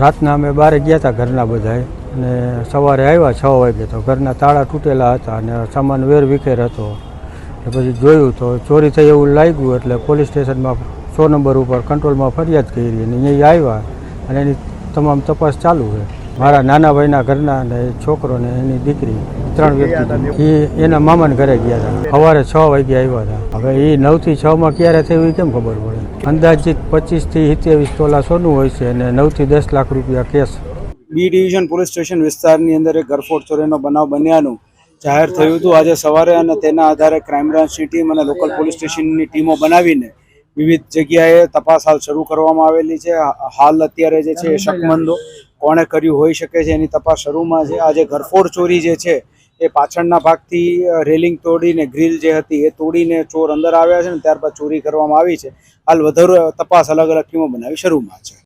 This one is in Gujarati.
રાતના અમે બારે ગયા હતા ઘરના બધાએ. અને સવારે આવ્યા છ વાગે તો ઘરના તાળા તૂટેલા હતા અને સામાન વેર વિખેર હતો. એ પછી જોયું તો ચોરી થઈ એવું લાગ્યું એટલે પોલીસ સ્ટેશનમાં સો નંબર ઉપર કંટ્રોલમાં ફરિયાદ કરી અને અહીંયા આવ્યા. અને એની તમામ તપાસ ચાલુ છે. મારા નાના ભાઈના ઘરના અને એ છોકરો ને એની દીકરી ત્રણ વ્યક્તિ. એ એના મામાના ઘરે ગયા હતા સવારે છ વાગે આવ્યા હતા હવે એ નવથી છમાં ક્યારે થયું કેમ ખબર પડે? અંદાજિત પચીસથી સિત્યાવીસ તોલા સોનું હોય છે અને નવથી દસ લાખ રૂપિયા case B division police station વિસ્તારની અંદર એક ગરફોડ ચોરીનો બનાવ બન્યાનું જાહેર થયું હતું. આજે સવારે અને તેના આધારે ક્રાઇમ બ્રાન્ચની ટીમ અને લોકલ પોલીસ સ્ટેશનની ટીમો બનાવીને વિવિધ જગ્યાએ તપાસ હાલ શરૂ કરવામાં આવેલી છે. હાલ અત્યારે જે છે એ શકમંદો કોણે કર્યું હોઈ શકે છે એની તપાસ શરૂમાં છે. આજે ઘરફોડ ચોરી જે છે એ પાછળના ભાગથી રેલિંગ તોડીને, ગ્રીલ જે હતી એ તોડીને ચોર અંદર આવ્યા છે ને, ત્યારબાદ ચોરી કરવામાં આવી છે. હાલ વધારે તપાસ અલગ અલગ ટીમો બનાવી શરૂમાં છે.